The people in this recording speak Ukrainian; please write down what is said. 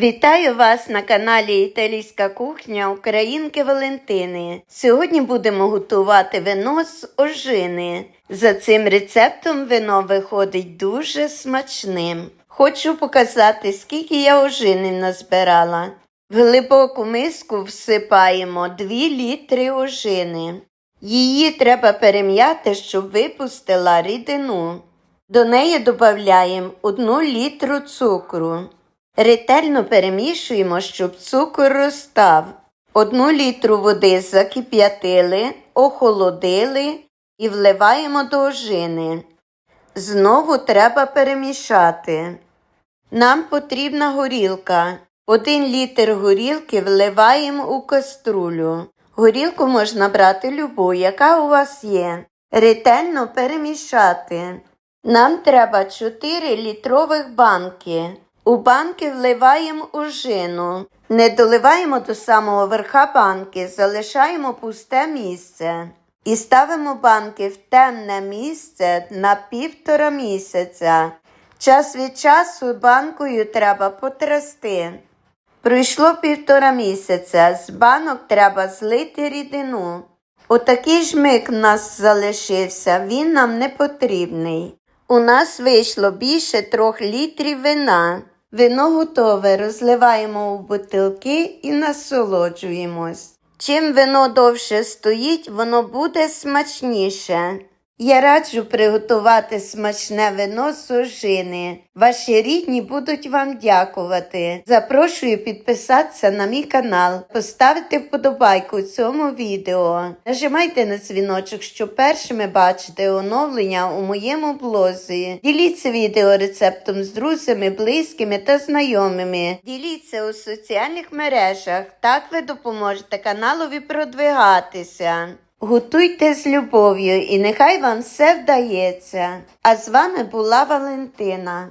Вітаю вас на каналі Італійська кухня Українки Валентини. Сьогодні будемо готувати вино з ожини. За цим рецептом вино виходить дуже смачним. Хочу показати, скільки я ожини назбирала. В глибоку миску всипаємо 2 літри ожини. Її треба перем'яти, щоб випустила рідину. До неї додаємо 1 літру цукру. Ретельно перемішуємо, щоб цукор розстав. Одну літру води закип'ятили, охолодили і вливаємо до ожини. Знову треба перемішати. Нам потрібна горілка. Один літр горілки вливаємо у каструлю. Горілку можна брати любу, яка у вас є. Ретельно перемішати. Нам треба 4 літрових банки. У банки вливаємо ожину. Не доливаємо до самого верха банки, залишаємо пусте місце. І ставимо банки в темне місце на півтора місяця. Час від часу банкою треба потрясти. Пройшло півтора місяця, з банок треба злити рідину. Отакий жмик в нас залишився, він нам не потрібний. У нас вийшло більше трьох літрів вина. Вино готове, розливаємо у бутилки і насолоджуємось. Чим вино довше стоїть, воно буде смачніше. Я раджу приготувати смачне вино з ожини. Ваші рідні будуть вам дякувати. Запрошую підписатися на мій канал, поставити вподобайку цьому відео. Нажимайте на дзвіночок, щоб першими бачити оновлення у моєму блозі. Діліться відео рецептом з друзями, близькими та знайомими. Діліться у соціальних мережах. Так ви допоможете каналові продвигатися. Готуйте з любов'ю і нехай вам все вдається. А з вами була Валентина.